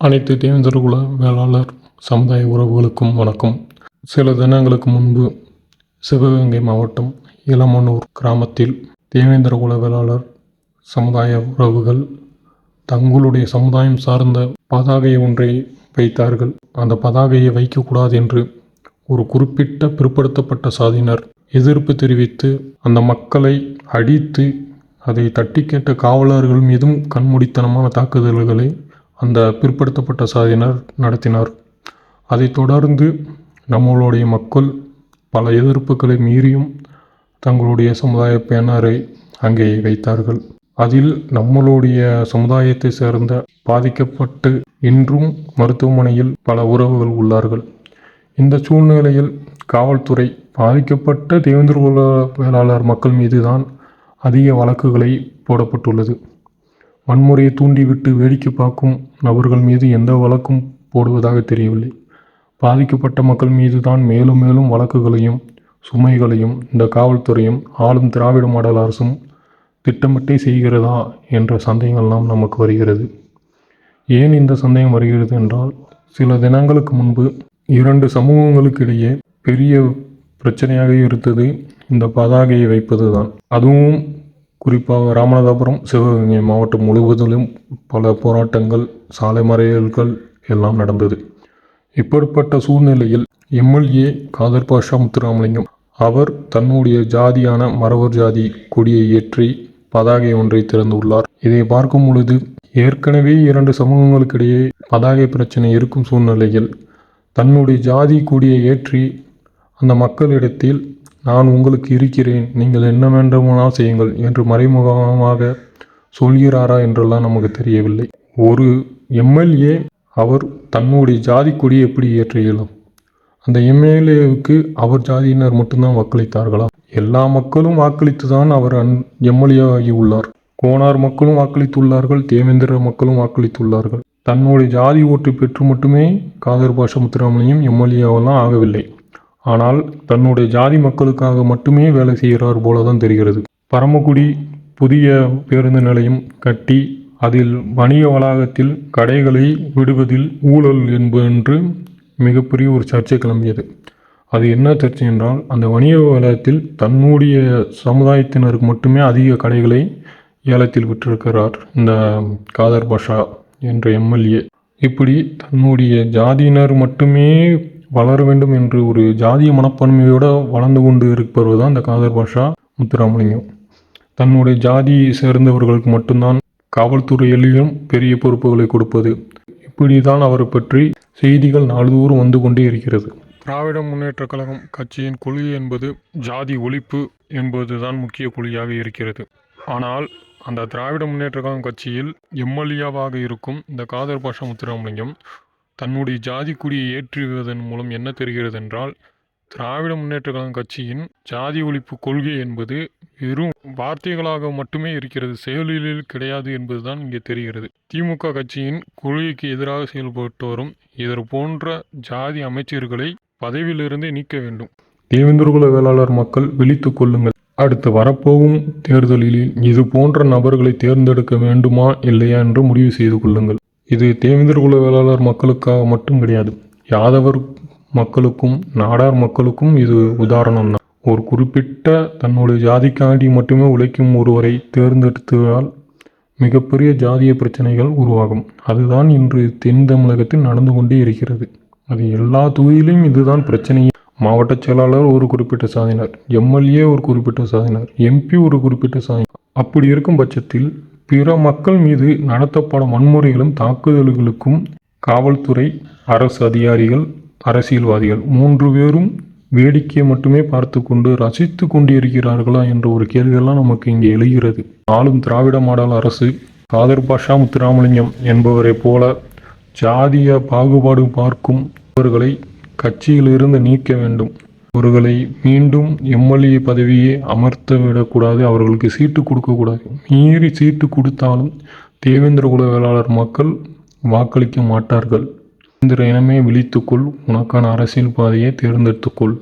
அனைத்து தேவேந்திரகுல வேளாளர் சமுதாய உறவுகளுக்கும் வணக்கம். சில தினங்களுக்கு முன்பு சிவகங்கை மாவட்டம் இளமனூர் கிராமத்தில் தேவேந்திரகுல வேளாளர் சமுதாய உறவுகள் தங்களுடைய சமுதாயம் சார்ந்த பதாகை ஒன்றை வைத்தார்கள். அந்த பதாகையை வைக்கக்கூடாது என்று ஒரு குறிப்பிட்ட பிற்படுத்தப்பட்ட சாதியினர் எதிர்ப்பு தெரிவித்து அந்த மக்களை அடித்து அதை தட்டி கேட்ட காவலர்கள் மீதும் கண்மூடித்தனமான தாக்குதல்களை அந்த பிற்படுத்தப்பட்ட சாதியினர் நடத்தினார். அதைத் தொடர்ந்து நம்மளுடைய மக்கள் பல எதிர்ப்புகளை மீறியும் தங்களுடைய சமுதாய பேனரை அங்கே வைத்தார்கள். அதில் நம்மளுடைய சமுதாயத்தை சேர்ந்த பாதிக்கப்பட்டு இன்றும் மருத்துவமனையில் பல உறவுகள் உள்ளார்கள். இந்த சூழ்நிலையில் காவல்துறை பாதிக்கப்பட்ட தேவேந்திர வேளாளர் மக்கள் மீது தான் அதிக வழக்குகளை போடப்பட்டுள்ளது. வன்முறையை தூண்டிவிட்டு வேடிக்கை பார்க்கும் நபர்கள் மீது எந்த வழக்கும் போடுவதாக தெரியவில்லை. பாதிக்கப்பட்ட மக்கள் மீது தான் மேலும் மேலும் வழக்குகளையும் சுமைகளையும் இந்த காவல்துறையும் ஆளும் திராவிட மாடல் அரசும் திட்டமிட்டே செய்கிறதா என்ற சந்தேகங்கள்லாம் நமக்கு வருகிறது. ஏன் இந்த சந்தேகம் வருகிறது என்றால் சில தினங்களுக்கு முன்பு இரண்டு சமூகங்களுக்கிடையே பெரிய பிரச்சனையாக இருந்தது இந்த பதாகையை வைப்பது தான் அதுவும் குறிப்பாக ராமநாதபுரம் சிவகங்கை மாவட்டம் முழுவதிலும் பல போராட்டங்கள் சாலை மறியல்கள் எல்லாம் நடந்தது. இப்படிப்பட்ட சூழ்நிலையில் எம்எல்ஏ காதர் பாஷா முத்துராமலிங்கம் அவர் தன்னுடைய ஜாதியான மரவர் ஜாதி கொடியை ஏற்றி பதாகை ஒன்றை திறந்துள்ளார் இதை பார்க்கும் பொழுது ஏற்கனவே இரண்டு சமூகங்களுக்கிடையே பதாகை பிரச்சனை இருக்கும் சூழ்நிலையில் தன்னுடைய ஜாதி கொடியை ஏற்றி அந்த மக்களிடத்தில் நான் உங்களுக்கு இருக்கிறேன். நீங்கள் என்ன வேண்டுமானால் செய்யுங்கள் என்று மறைமுகமாக சொல்கிறாரா என்றெல்லாம் நமக்கு தெரியவில்லை. ஒரு எம்எல்ஏ அவர் தன்னுடைய ஜாதி கொடியை எப்படி ஏற்ற இயலும்? அந்த எம்எல்ஏவுக்கு அவர் ஜாதியினர் மட்டும்தான் வாக்களித்தார்களா? எல்லா மக்களும் வாக்களித்து தான் அவர் அன் எம்எல்ஏ ஆகி உள்ளார். கோனார் மக்களும் வாக்களித்துள்ளார்கள் தேவேந்திர மக்களும் வாக்களித்துள்ளார்கள். தன்னுடைய ஜாதி ஓட்டு பெற்று மட்டுமே காதர் பாஷா முத்துராமலிங்கம் எம்எல்ஏவெல்லாம் ஆகவில்லை. ஆனால் தன்னுடைய ஜாதி மக்களுக்காக மட்டுமே வேலை செய்கிறார் போல தான் தெரிகிறது. பரமக்குடி புதிய பேருந்து நிலையம் கட்டி அதில் வணிக வளாகத்தில் கடைகளை விடுவதில் ஊழல் என்பென்று மிகப்பெரிய ஒரு சர்ச்சை கிளம்பியது. அது என்ன சர்ச்சை என்றால் அந்த வணிக வளாகத்தில் தன்னுடைய சமுதாயத்தினருக்கு மட்டுமே அதிக கடைகளை ஏலத்தில் விட்டிருக்கிறார் இந்த காதர் பாஷா என்ற எம்எல்ஏ. இப்படி தன்னுடைய ஜாதியினர் மட்டுமே வளர வேண்டும் என்று ஒரு ஜாதிய மனப்பான்மையோடு வளர்ந்து கொண்டு இருப்பவர் தான் இந்த காதர் பாஷா முத்துராமலிங்கம். தன்னுடைய ஜாதியை சேர்ந்தவர்களுக்கு மட்டும்தான் காவல்துறையிலும் பெரிய பொறுப்புகளை கொடுப்பது. இப்படி தான் அவரை பற்றி செய்திகள் நாள்தோறும் வந்து கொண்டே இருக்கிறது. திராவிட முன்னேற்ற கழகம் கட்சியின் கொள்கை என்பது ஜாதி ஒழிப்பு என்பதுதான் முக்கிய கொள்கையாக இருக்கிறது. ஆனால் அந்த திராவிட முன்னேற்ற கழகம் கட்சியில் எம்எல்ஏவாக இருக்கும் இந்த காதர் பாஷா முத்துராமலிங்கம் தன்னுடைய ஜாதி கொடியை ஏற்றுவதன் மூலம் என்ன தெரிகிறது என்றால் திராவிட முன்னேற்ற கழகம் கட்சியின் ஜாதி ஒழிப்பு கொள்கை என்பது வெறும் வார்த்தைகளாக மட்டுமே இருக்கிறது செயலில் கிடையாது என்பதுதான் இங்கே தெரிகிறது. திமுக கட்சியின் கொள்கைக்கு எதிராக செயல்பட்டு வரும் இதர் போன்ற ஜாதி அமைச்சர்களை பதவியிலிருந்தே நீக்க வேண்டும். தேவேந்திரகுல வேளாளர் மக்கள் விழித்துக் கொள்ளுங்கள். அடுத்து வரப்போகும் தேர்தலில் இது போன்ற நபர்களை தேர்ந்தெடுக்க வேண்டுமா இல்லையா என்று முடிவு செய்து கொள்ளுங்கள். இது தேவேந்திரகுல வேளாளர் மக்களுக்காக மட்டும் கிடையாது. யாதவர் மக்களுக்கும் நாடார் மக்களுக்கும் இது உதாரணம் தான் ஒரு குறிப்பிட்ட தன்னுடைய ஜாதிக்காண்டி மட்டுமே உழைக்கும் ஒருவரை தேர்ந்தெடுத்ததால் மிகப்பெரிய ஜாதிய பிரச்சனைகள் உருவாகும். அதுதான் இன்று தென் தமிழகத்தில் நடந்து கொண்டே இருக்கிறது. அது எல்லா தொகுதியிலும் இதுதான் பிரச்சனையே மாவட்ட செயலாளர் ஒரு குறிப்பிட்ட சாதியினர். எம்எல்ஏ ஒரு குறிப்பிட்ட சாதியினர். எம்பி ஒரு குறிப்பிட்ட சாதியினர் அப்படி இருக்கும் பட்சத்தில் பிற மக்கள் மீது நடத்தப்படும் வன்முறைகளும் தாக்குதல்களுக்கும் காவல்துறை அரசு அதிகாரிகள் அரசியல்வாதிகள் மூன்று பேரும் வேடிக்கையை மட்டுமே பார்த்து கொண்டு ரசித்து கொண்டிருக்கிறார்களா என்ற ஒரு கேள்வியெல்லாம் நமக்கு இங்கே எழுகிறது. ஆளும் திராவிட மாடல் அரசு காதர் பாஷா முத்துராமலிங்கம் என்பவரைப் போல ஜாதிய பாகுபாடு பார்க்கும் அவர்களை கட்சியிலிருந்து நீக்க வேண்டும். அவர்களை மீண்டும் எம்எல்ஏ பதவியை அமர்த்த விடக்கூடாது அவர்களுக்கு சீட்டு கொடுக்கக்கூடாது. மீறி சீட்டு கொடுத்தாலும் தேவேந்திர குல வேளாளர் மக்கள் வாக்களிக்க மாட்டார்கள். இந்த இனமே விழித்துக்கொள் உனக்கான அரசியல் பாதையை தேர்ந்தெடுத்துக்கொள்.